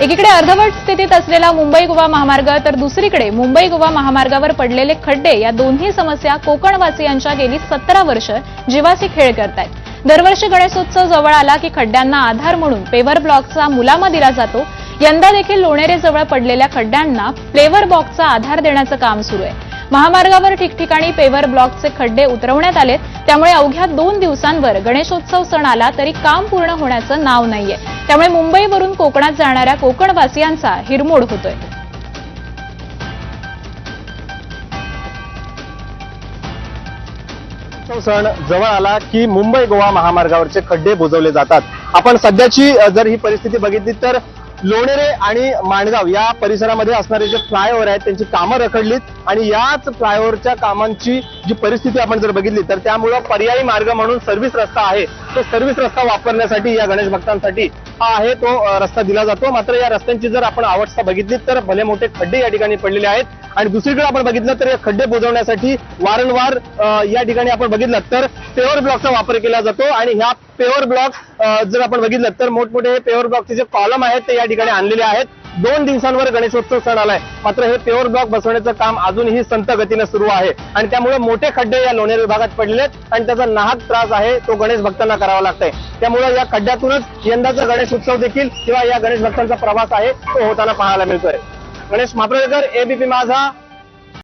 एकीकडे अर्धवट स्थितीत असलेला मुंबई गोवा महामार्ग तर दुसरीकडे मुंबई गोवा महामार्गावर पडलेले खड्डे या दोन्ही समस्या कोकणवासियांच्या गेली सतरा वर्ष जीवाशी खेळ करतायत. दरवर्षी गणेशोत्सव जवळ आला की खड्ड्यांना आधार म्हणून पेव्हर ब्लॉकचा मुलामा दिला जातो. यंदा देखील लोणेरेजवळ पडलेल्या खड्ड्यांना प्लेवर ब्लॉकचा आधार देण्याचं काम सुरू आहे. महामार्गावर ठिकठिकाणी पेव्हर ब्लॉकचे खड्डे उतरवण्यात आलेत. त्यामुळे अवघ्या दोन दिवसांवर गणेशोत्सव सण आला तरी काम पूर्ण होण्याचं नाव नाहीये. त्यामुळे मुंबईवरून कोकणात जाणाऱ्या कोकणवासियांचा हिरमोड होतोय. सण जवळ आला की मुंबई गोवा महामार्गावरचे खड्डे बुजवले जातात. आपण सध्याची जर ही परिस्थिती बघितली तर लोणेरे आणि माणगाव या परिसरामध्ये असणारे जे फ्लायओव्हर आहेत त्यांची कामं रखडलीत आणि याच फ्लायओव्हरच्या कामांची जी परिस्थिती आपण जर बघितली तर त्यामुळं पर्यायी मार्ग म्हणून सर्व्हिस रस्ता आहे. तो सर्व्हिस रस्ता वापरण्यासाठी या गणेश भक्तांसाठी हा आहे तो रस्ता दिला जातो. मात्र या रस्त्यांची जर आपण अवस्था बघितली तर भले मोठे खड्डे या ठिकाणी पडलेले आहेत. आणि दुसरीकडे आपण बघितलं तर हे खड्डे बुजवण्यासाठी वारंवार या ठिकाणी आपण बघितलं तर पेवर ब्लॉकचा वापर केला जातो आणि ह्या पेवर ब्लॉक जर आपण बघितलं तर मोठमोठे पेवर ब्लॉकचे जे कॉलम आहेत ते या ठिकाणी आणलेले आहेत. दोन दिवसांवर गणेशोत्सव सण आलाय. मात्र हे पेवर ब्लॉक बसवण्याचं काम अजूनही संत गतीनं सुरू आहे. आणि त्यामुळे मोठे खड्डे या लोणेर विभागात पडलेत आणि त्याचा नाहक त्रास आहे तो गणेश भक्तांना करावा लागतोय. त्यामुळे या खड्ड्यातूनच यंदाचा गणेश उत्सव देखील किंवा या गणेश भक्तांचा प्रवास आहे तो होताना पाहायला मिळतोय. गणेश मापरेकर एबीपी माझा